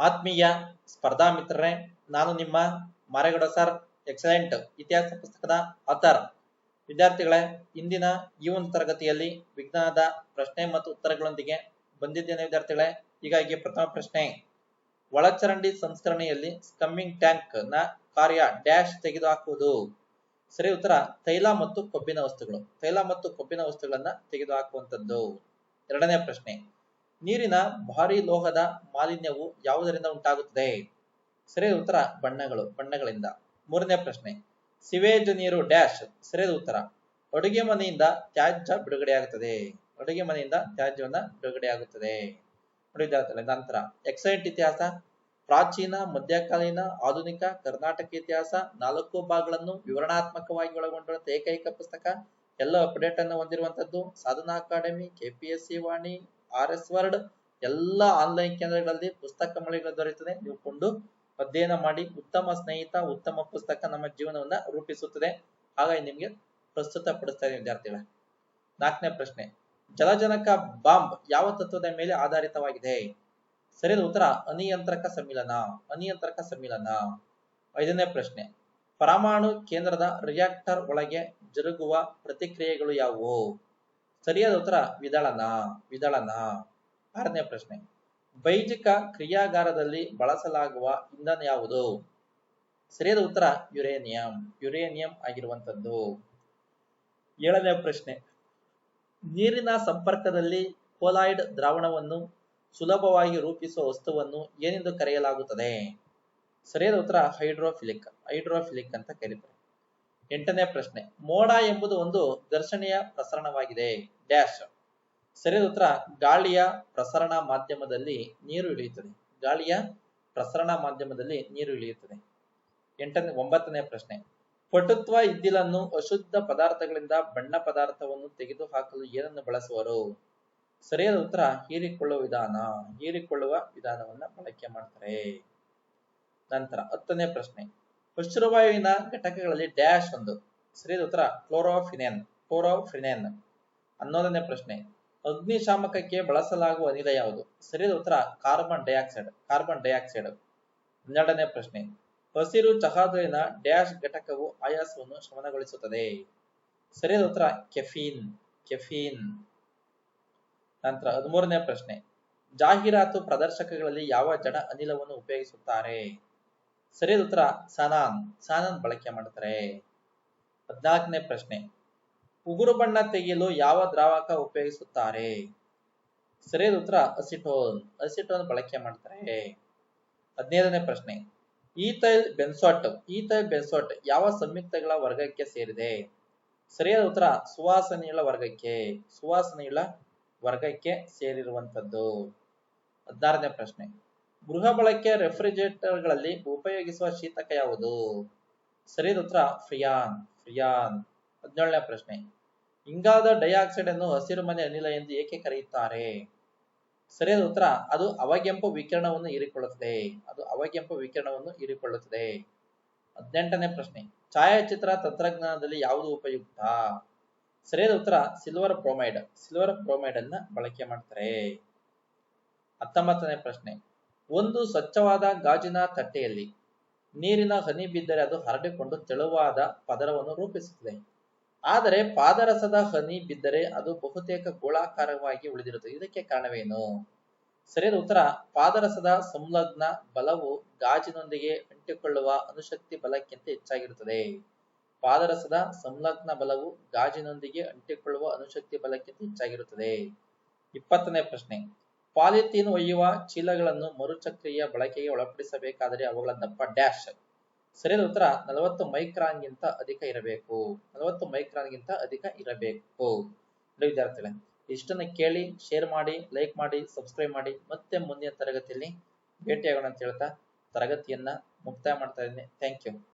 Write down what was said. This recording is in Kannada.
ಆತ್ಮೀಯ ಸ್ಪರ್ಧಾ ಮಿತ್ರರೇ, ನಾನು ನಿಮ್ಮ ಮಾರೇಗೌಡ ಸರ್, ಎಕ್ಸಲೆಂಟ್ ಇತಿಹಾಸ ಪುಸ್ತಕದ ಆಥರ್ ವಿದ್ಯಾರ್ಥಿಗಳೇ, ಇಂದಿನ ಈ ಒಂದು ತರಗತಿಯಲ್ಲಿ ವಿಜ್ಞಾನದ ಪ್ರಶ್ನೆ ಮತ್ತು ಉತ್ತರಗಳೊಂದಿಗೆ ಬಂದಿದ್ದೇನೆ ವಿದ್ಯಾರ್ಥಿಗಳೇ. ಹೀಗಾಗಿ ಪ್ರಥಮ ಪ್ರಶ್ನೆ, ಒಳಚರಂಡಿ ಸಂಸ್ಕರಣೆಯಲ್ಲಿ ಸ್ಕಮ್ಮಿಂಗ್ ಟ್ಯಾಂಕ್ನ ಕಾರ್ಯ ಡ್ಯಾಶ್ ತೆಗೆದುಹಾಕುವುದು? ಸರಿ, ಉತ್ತರ, ತೈಲ ಮತ್ತು ಕೊಬ್ಬಿನ ವಸ್ತುಗಳು. ತೈಲ ಮತ್ತು ಕೊಬ್ಬಿನ ವಸ್ತುಗಳನ್ನ ತೆಗೆದುಹಾಕುವಂತದ್ದು ಎರಡನೇ ಪ್ರಶ್ನೆ ನೀರಿನ ಭಾರಿ ಲೋಹದ ಮಾಲಿನ್ಯವು ಯಾವುದರಿಂದ ಉಂಟಾಗುತ್ತದೆ? ಸರಿಯಾದ ಉತ್ತರ ಬಣ್ಣಗಳು, ಬಣ್ಣಗಳಿಂದ. ಮೂರನೇ ಪ್ರಶ್ನೆ. ಸಿವೇಜ್ ನೀರು ಡ್ಯಾಶ್ ಸರಿಯಾದ ಉತ್ತರ. ಅಡುಗೆ ಮನೆಯಿಂದ ತ್ಯಾಜ್ಯ ಬಿಡುಗಡೆಯಾಗುತ್ತದೆ. ಅಡುಗೆ ಮನೆಯಿಂದ ತ್ಯಾಜ್ಯವನ್ನ ಬಿಡುಗಡೆಯಾಗುತ್ತದೆ. ನಂತರ. ಎಕ್ಸೈಟ್ ಇತಿಹಾಸ, ಪ್ರಾಚೀನ, ಮಧ್ಯಕಾಲೀನ, ಆಧುನಿಕ, ಕರ್ನಾಟಕ ಇತಿಹಾಸ, ನಾಲ್ಕು ಭಾಗಗಳನ್ನು ವಿವರಣಾತ್ಮಕವಾಗಿ ಒಳಗೊಂಡಿರುವಂತ ಏಕೈಕ ಪುಸ್ತಕ, ಎಲ್ಲ ಅಪ್ಡೇಟ್ ಅನ್ನು ಹೊಂದಿರುವಂತದ್ದು ಸಾಧನಾ ಅಕಾಡೆಮಿ, ಕೆಪಿಎಸ್ಸಿ ವಾಣಿ ಆರ್ ಎಸ್ ವರ್ಡ್, ಎಲ್ಲ ಆನ್ಲೈನ್ ಕೇಂದ್ರಗಳಲ್ಲಿ ಪುಸ್ತಕ ಮಳಿಗೆಗಳು ದೊರೆಯುತ್ತದೆ. ನೀವು ಕೊಂಡು ಅಧ್ಯಯನ ಮಾಡಿ ಉತ್ತಮ ಸ್ನೇಹಿತ, ಉತ್ತಮ ಪುಸ್ತಕ ನಮ್ಮ ಜೀವನವನ್ನ ರೂಪಿಸುತ್ತದೆ. ಹಾಗಾಗಿ ನಿಮಗೆ ಪ್ರಸ್ತುತ ಪಡಿಸ್ತಾ ಇದೆ ವಿದ್ಯಾರ್ಥಿಗಳೇ. ನಾಲ್ಕನೇ ಪ್ರಶ್ನೆ, ಜಲಜನಕ ಬಾಂಬ್ ಯಾವ ತತ್ವದ ಮೇಲೆ ಆಧಾರಿತವಾಗಿದೆ? ಸರಿಯಾದ ಉತ್ತರ, ಅನಿಯಂತ್ರಕ ಸಮ್ಮಿಲನ ಅನಿಯಂತ್ರಕ ಸಮ್ಮಿಲನ. ಐದನೇ ಪ್ರಶ್ನೆ, ಪರಮಾಣು ಕೇಂದ್ರದ ರಿಯಾಕ್ಟರ್ ಒಳಗೆ ಜರುಗುವ ಪ್ರತಿಕ್ರಿಯೆಗಳು ಯಾವುವು? ಸರಿಯಾದ ಉತ್ತರ ವಿದಳನ ವಿದಳನ? ಆರನೇ ಪ್ರಶ್ನೆ. ಬೈಜಿಕ ಕ್ರಿಯಾಗಾರದಲ್ಲಿ ಬಳಸಲಾಗುವ ಇಂಧನ ಯಾವುದು? ಸರಿಯಾದ ಉತ್ತರ ಯುರೇನಿಯಂ. ಯುರೇನಿಯಂ ಆಗಿರುವಂತದ್ದು ಏಳನೇ ಪ್ರಶ್ನೆ. ನೀರಿನ ಸಂಪರ್ಕದಲ್ಲಿ ಕೋಲಾಯ್ಡ್ ದ್ರಾವಣವನ್ನು ಸುಲಭವಾಗಿ ರೂಪಿಸುವ ವಸ್ತುವನ್ನು ಏನೆಂದು ಕರೆಯಲಾಗುತ್ತದೆ? ಸರಿಯಾದ ಉತ್ತರ ಹೈಡ್ರೋಫಿಲಿಕ್ ಹೈಡ್ರೋಫಿಲಿಕ್ ಅಂತ ಕರೀತಾರೆ. ಎಂಟನೇ ಪ್ರಶ್ನೆ, ಮೋಡ ಎಂಬುದು ಒಂದು ದರ್ಶನೀಯ ಪ್ರಸರಣವಾಗಿದೆ. ಡ್ಯಾಶ್. ಸರಿಯಾದ ಉತ್ತರ, ಗಾಳಿಯ ಪ್ರಸರಣ ಮಾಧ್ಯಮದಲ್ಲಿ ನೀರು ಇಳಿಯುತ್ತದೆ. ಗಾಳಿಯ ಪ್ರಸರಣ ಮಾಧ್ಯಮದಲ್ಲಿ ನೀರು ಇಳಿಯುತ್ತದೆ. ಎಂಟನೇ, ಒಂಬತ್ತನೇ ಪ್ರಶ್ನೆ, ಪಟುತ್ವ ಇದ್ದಿಲನ್ನು ಅಶುದ್ಧ ಪದಾರ್ಥಗಳಿಂದ ಬಣ್ಣ ಪದಾರ್ಥವನ್ನು ತೆಗೆದುಹಾಕಲು ಏನನ್ನು ಬಳಸುವರು? ಸರಿಯಾದ ಉತ್ತರ, ಹೀರಿಕೊಳ್ಳುವ ವಿಧಾನ. ಹೀರಿಕೊಳ್ಳುವ ವಿಧಾನವನ್ನ ಬಳಕೆ ಮಾಡ್ತಾರೆ. ನಂತರ ಹತ್ತನೇ ಪ್ರಶ್ನೆ ಪಶ್ಚುರವಾಯುವಿನ ಘಟಕಗಳಲ್ಲಿ ಡ್ಯಾಶ್ ಒಂದು. ಸರಿಯಾದ ಉತ್ತರ, ಕ್ಲೋರೋಫಿನೆನ್. ಕ್ಲೋರೋಫಿನೆನ್. ಹನ್ನೊಂದನೇ ಪ್ರಶ್ನೆ. ಅಗ್ನಿಶಾಮಕಕ್ಕೆ ಬಳಸಲಾಗುವ ಅನಿಲ ಯಾವುದು? ಸರಿಯಾದ ಉತ್ತರ, ಕಾರ್ಬನ್ ಡೈಆಕ್ಸೈಡ್. Carbon dioxide. ಹನ್ನೆರಡನೇ ಪ್ರಶ್ನೆ. ಹಸಿರು ಚಹಾದಲ್ಲಿನ ಡ್ಯಾಶ್ ಘಟಕವು ಆಯಾಸವನ್ನು ಶಮನಗೊಳಿಸುತ್ತದೆ. ಸರಿಯಾದ ಉತ್ತರ, ಕೆಫೀನ್. ಕೆಫೀನ್. ನಂತರ ಹದಿಮೂರನೇ ಪ್ರಶ್ನೆ. ಜಾಹೀರಾತು ಪ್ರದರ್ಶಕಗಳಲ್ಲಿ ಯಾವ ಜಡ ಅನಿಲವನ್ನು ಉಪಯೋಗಿಸುತ್ತಾರೆ? ಸರಿಯಾದ ಉತ್ತರ ಸಾನಾನ್ ಸಾನಾನ್ ಬಳಕೆ ಮಾಡ್ತಾರೆ. ಹದಿನಾಲ್ಕನೇ ಪ್ರಶ್ನೆ. ಉಗುರು ಬಣ್ಣ ತೆಗೆಯಲು ಯಾವ ದ್ರಾವಕ ಉಪಯೋಗಿಸುತ್ತಾರೆ? ಸರಿಯಾದ ಉತ್ತರ ಅಸಿಟೋನ್ ಅಸಿಟೋನ್ ಬಳಕೆ ಮಾಡ್ತಾರೆ. ಹದಿನೈದನೇ ಪ್ರಶ್ನೆ. ಈಥೈಲ್ ಬೆನ್ಸಾಟ್ ಈಥೈಲ್ ಬೆನ್ಸಾಟ್ ಯಾವ ಸಂಯುಕ್ತಗಳ ವರ್ಗಕ್ಕೆ ಸೇರಿದೆ? ಸರಿಯಾದ ಉತ್ತರ ಸುವಾಸನೆಯುಳ್ಳ ವರ್ಗಕ್ಕೆ ಸುವಾಸನೆಯುಳ್ಳ ವರ್ಗಕ್ಕೆ ಸೇರಿರುವಂತದ್ದು ಹದಿನಾರನೇ ಪ್ರಶ್ನೆ. ಗೃಹ ಬಳಕೆ ರೆಫ್ರಿಜರೇಟರ್ಗಳಲ್ಲಿ ಉಪಯೋಗಿಸುವ ಶೀತಕ ಯಾವುದು? ಸರಿಯಾದ ಉತ್ತರ ಫ್ರಿಯಾನ್ ಫ್ರಿಯಾನ್. ಹದಿನೇಳನೇ ಪ್ರಶ್ನೆ. ಇಂಗಾಲದ ಡೈಆಕ್ಸೈಡ್ ಅನ್ನು ಹಸಿರು ಮನೆ ಅನಿಲ ಎಂದು ಏಕೆ ಕರೆಯುತ್ತಾರೆ? ಸರಿಯಾದ ಉತ್ತರ ಅದು ಅವಗೆಂಪು ವಿಕಿರಣವನ್ನು ಹೀರಿಕೊಳ್ಳುತ್ತದೆ. ಅದು ಅವಗೆಂಪು ವಿಕಿರಣವನ್ನು ಹೀರಿಕೊಳ್ಳುತ್ತದೆ. ಹದಿನೆಂಟನೇ ಪ್ರಶ್ನೆ. ಛಾಯಾಚಿತ್ರ ತಂತ್ರಜ್ಞಾನದಲ್ಲಿ ಯಾವುದು ಉಪಯುಕ್ತ? ಸರಿಯಾದ ಉತ್ತರ ಸಿಲ್ವರ್ ಬ್ರೋಮೈಡ್. ಸಿಲ್ವರ್ ಪ್ರೊಮೈಡ್ ಅನ್ನ ಬಳಕೆ ಮಾಡ್ತಾರೆ. ಹತ್ತೊಂಬತ್ತನೇ ಪ್ರಶ್ನೆ. ಒಂದು ಸ್ವಚ್ಛವಾದ ಗಾಜಿನ ತಟ್ಟೆಯಲ್ಲಿ ನೀರಿನ ಹನಿ ಬಿದ್ದರೆ ಅದು ಹರಡಿಕೊಂಡು ತೆಳುವಾದ ಪದರವನ್ನು ರೂಪಿಸುತ್ತದೆ. ಆದರೆ ಪಾದರಸದ ಹನಿ ಬಿದ್ದರೆ ಅದು ಬಹುತೇಕ ಗೋಳಾಕಾರವಾಗಿ ಉಳಿದಿರುತ್ತದೆ. ಇದಕ್ಕೆ ಕಾರಣವೇನು? ಸರಿಯಾದ ಉತ್ತರ, ಪಾದರಸದ ಸಂಲಗ್ನ ಬಲವು ಗಾಜಿನೊಂದಿಗೆ ಅಂಟಿಕೊಳ್ಳುವ ಅನುಶಕ್ತಿ ಬಲಕ್ಕಿಂತ ಹೆಚ್ಚಾಗಿರುತ್ತದೆ. ಪಾದರಸದ ಸಂಲಗ್ನ ಬಲವು ಗಾಜಿನೊಂದಿಗೆ ಅಂಟಿಕೊಳ್ಳುವ ಅನುಶಕ್ತಿ ಬಲಕ್ಕಿಂತ ಹೆಚ್ಚಾಗಿರುತ್ತದೆ. ಇಪ್ಪತ್ತನೇ ಪ್ರಶ್ನೆ. ಪಾಲಿಥೀನ್ ಒಯ್ಯುವ ಚೀಲಗಳನ್ನು ಮರುಚಕ್ರೀಯ ಬಳಕೆಗೆ ಒಳಪಡಿಸಬೇಕಾದರೆ ಅವುಗಳ ದಪ್ಪ ಡ್ಯಾಶ್. ಸರಿಯಾದ ಉತ್ತರ, ನಲವತ್ತು ಮೈಕ್ರಾನ್ಗಿಂತ ಅಧಿಕ ಇರಬೇಕು. ನಲವತ್ತು ಮೈಕ್ರಾನ್ಗಿಂತ ಅಧಿಕ ಇರಬೇಕು. ವಿದ್ಯಾರ್ಥಿಗಳೇ, ಇಷ್ಟನ್ನು ಕೇಳಿ, ಶೇರ್ ಮಾಡಿ, ಲೈಕ್ ಮಾಡಿ, ಸಬ್ಸ್ಕ್ರೈಬ್ ಮಾಡಿ. ಮತ್ತೆ ಮುಂದಿನ ತರಗತಿಯಲ್ಲಿ ಭೇಟಿಯಾಗೋಣ ಅಂತ ಹೇಳ್ತಾ ತರಗತಿಯನ್ನ ಮುಕ್ತಾಯ ಮಾಡ್ತಾ ಇದ್ದೀನಿ. Thank you.